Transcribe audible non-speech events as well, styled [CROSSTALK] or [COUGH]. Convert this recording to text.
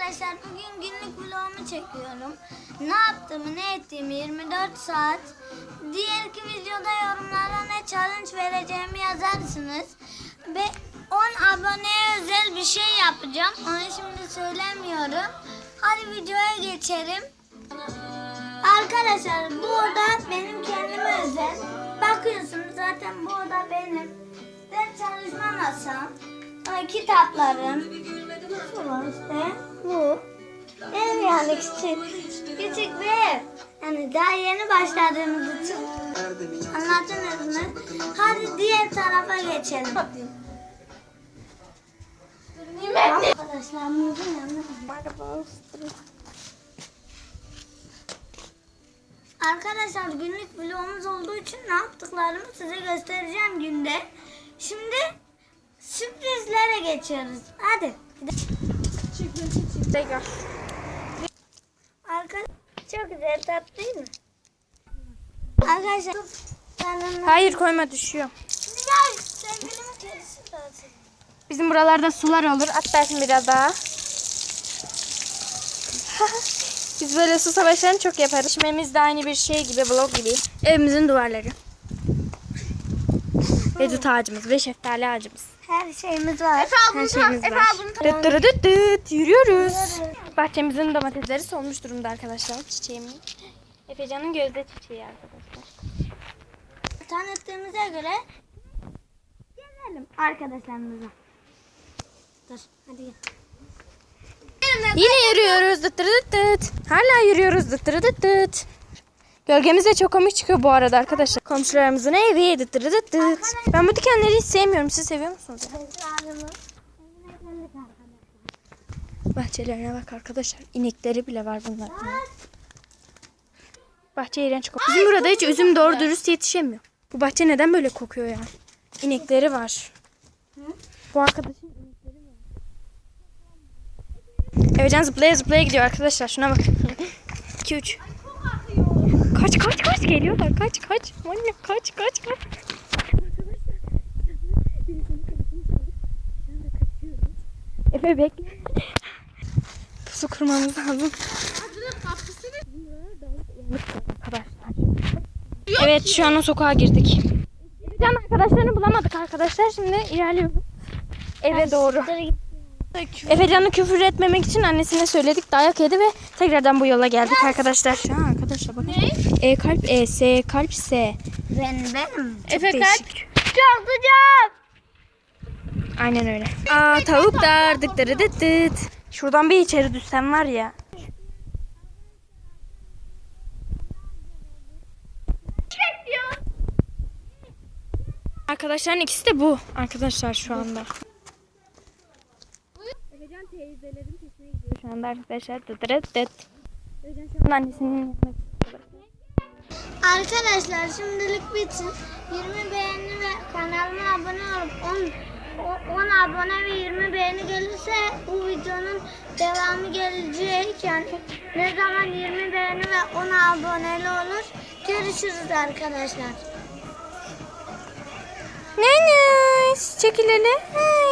Arkadaşlar bugün günlük vlogumu çekiyorum. Ne yaptığımı ne ettiğimi 24 saat. Diğer iki videoda yorumlara ne challenge vereceğimi yazarsınız. Ve 10 aboneye özel bir şey yapacağım. Onu şimdi söylemiyorum. Hadi videoya geçelim. Arkadaşlar bu oda benim kendime özel. Bakıyorsunuz zaten bu oda benim. Ders çalışma masam. Kitaplarım. Şu var işte. Bu. Ev yani küçük. Küçük bir ev. Yani daha yeni başladığımız için anladınız mı? Hadi diğer tarafa geçelim. Arkadaşlarımızın yanına Arkadaşlar günlük vlogumuz olduğu için ne yaptıklarımı size göstereceğim günde. Şimdi sürprizlere geçiyoruz. Hadi. Tekrar. Arkadaşlar çok güzel tatlı değil mi? Arkadaşlar Hayır koyma düşüyor. Ya sevgilimin kedisi lazım. Bizim buralarda sular olur. At Berfin biraz daha. [LAUGHS] Biz böyle su savaşlarını çok yaparız. Şimdimiz de aynı bir şey gibi, vlog gibi. Evimizin duvarları. Ve dut ağacımız ve şeftali ağacımız. Her şeyimiz var. Her şeyimiz var. Dıt dırı dıt dıt. Yürüyoruz. Bahçemizin domatesleri solmuş durumda arkadaşlar. Çiçeğimin. Efecan'ın gözde çiçeği arkadaşlar. Tanıttığımıza göre gelelim arkadaşlarımıza. Dur hadi gel. Yine yürüyoruz. Dıt dıt dıt. Hala yürüyoruz. Dıt dıt dıt. Gölgemiz çok komik çıkıyor bu arada arkadaşlar. Komşularımızın evi. Dıt dırı dıt dıt. Ben bu dikenleri hiç sevmiyorum. Siz seviyor musunuz? Bahçelerine bak arkadaşlar. İnekleri bile var bunların. Bahçe iğrenç kokuyor. Bizim burada hiç üzüm doğru dürüst yetişemiyor. Bu bahçe neden böyle kokuyor ya? İnekleri var. Bu arkadaşın inekleri var. Evecan zıplaya zıplaya gidiyor arkadaşlar. Şuna bakın. 2 3. Kaç kaç kaç geliyorlar. Kaç kaç. Manyak kaç kaç kaç. Efe bekle. Pusu kurmamız lazım. Evet şu an o sokağa girdik. Can arkadaşlarını bulamadık arkadaşlar. Şimdi ilerliyoruz. Eve doğru. Efecan'ı küfür etmemek için annesine söyledik. Dayak yedi ve tekrardan bu yola geldik arkadaşlar. Arkadaşlar bakın. E kalp E, S kalp S. Ben benim. Efe Çok sıcak. Aynen öyle. Aa tavuklar dıt dırı dıt dıt. Şuradan bir içeri düşsem var ya. Arkadaşların ikisi de bu arkadaşlar şu anda. Şu anda arkadaşlar dıt dırı dıt. An annesinin. Arkadaşlar şimdilik bitsin. 20 beğeni ve kanalıma abone olup 10, 10 abone ve 20 beğeni gelirse bu videonun devamı gelecek. Yani ne zaman 20 beğeni ve 10 aboneli olur görüşürüz arkadaşlar. Nenes çekil hele. Ay.